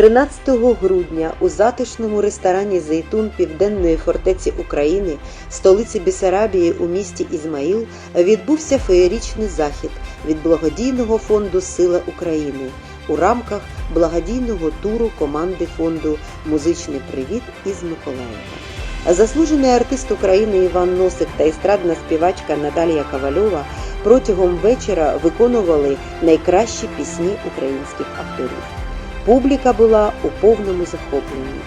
13 грудня у затишному ресторані Зейтун Південної фортеці України, столиці Бесарабії у місті Ізмаїл, відбувся феєрічний захід від благодійного фонду Сила України у рамках благодійного туру команди фонду Музичний привіт із Миколаєва. Заслужений артист України Іван Носик та естрадна співачка Наталія Ковальова протягом вечора виконували найкращі пісні українських авторів. Публіка була у повному захопленні.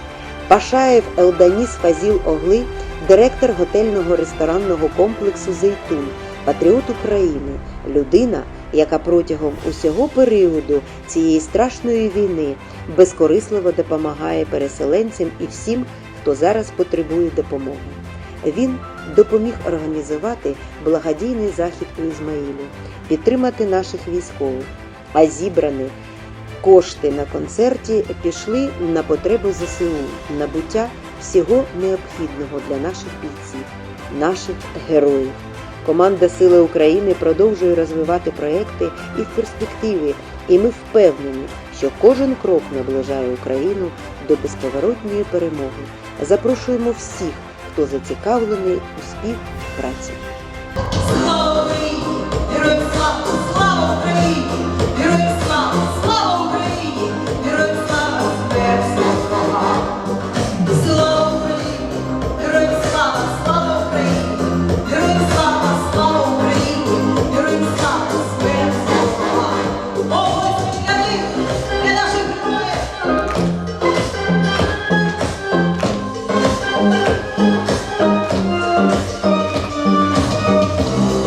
Пашаєв Елданіс Фазіл Огли, директор готельного ресторанного комплексу Зейтун, патріот України, людина, яка протягом усього періоду цієї страшної війни безкорисливо допомагає переселенцям і всім, хто зараз потребує допомоги. Він допоміг організувати благодійний захід у Ізмаїлі, підтримати наших військових, а зібрані Кошти на концерті пішли на потреби ЗСУ, набуття всього необхідного для наших бійців, наших героїв. Команда Сили України продовжує розвивати проекти і в перспективі, і ми впевнені, що кожен крок наближає Україну до безповоротньої перемоги. Запрошуємо всіх, хто зацікавлений у співпраці.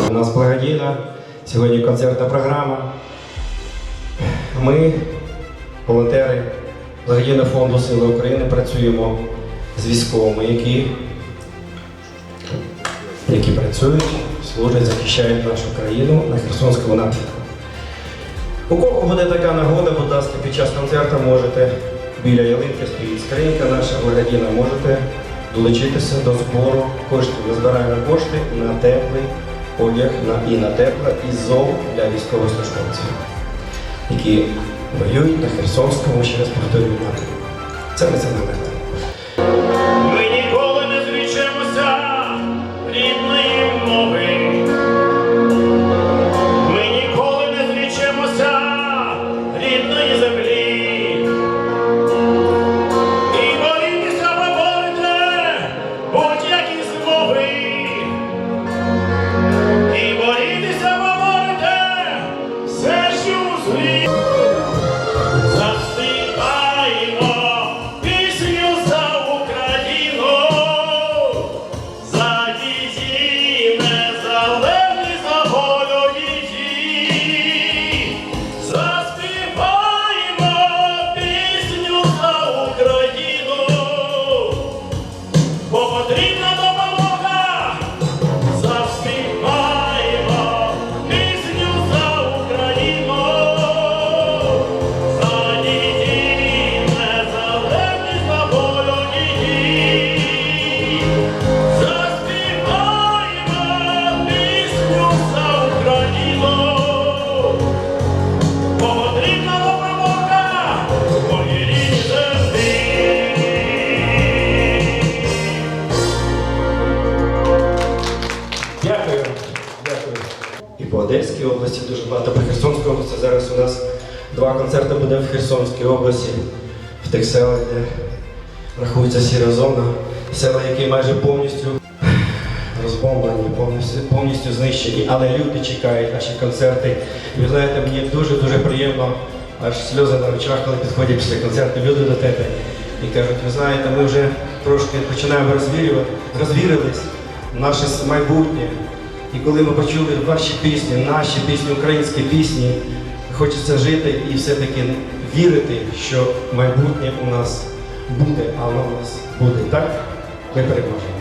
У нас благодійна сьогодні концертна програма. Ми, волонтери благодійного фонду Сили України, працюємо з військовими, які, які працюють, служать, захищають нашу країну на Херсонському напрямку. У кого буде така нагода, будь ласка, під час концерту можете біля ялинки стоїть скринька наша благодійна, можете долучитися до збору коштів. Ми збираємо кошти на теплий одяг і на тепле і зов для військовослужбовців, які воюють на Херсонському, ще раз повторюю, напрямку. Це національна по Одеській області дуже багато, по Херсонській області. Зараз у нас два концерти буде в Херсонській області, в тих селах, де рахується сіра зона. Села, які майже повністю розбомблені, повністю, повністю знищені. Але люди чекають наші концерти. І ви знаєте, мені дуже-дуже приємно, аж сльози на очах, коли підходять після концерту люди до тебе і кажуть, ви знаєте, ми вже трошки починаємо розвірювати, розвірились наше майбутнє. І коли ми почули ваші пісні, наші пісні, українські пісні, хочеться жити і все-таки вірити, що майбутнє у нас буде, а воно у нас буде. Так? Ми переможемо.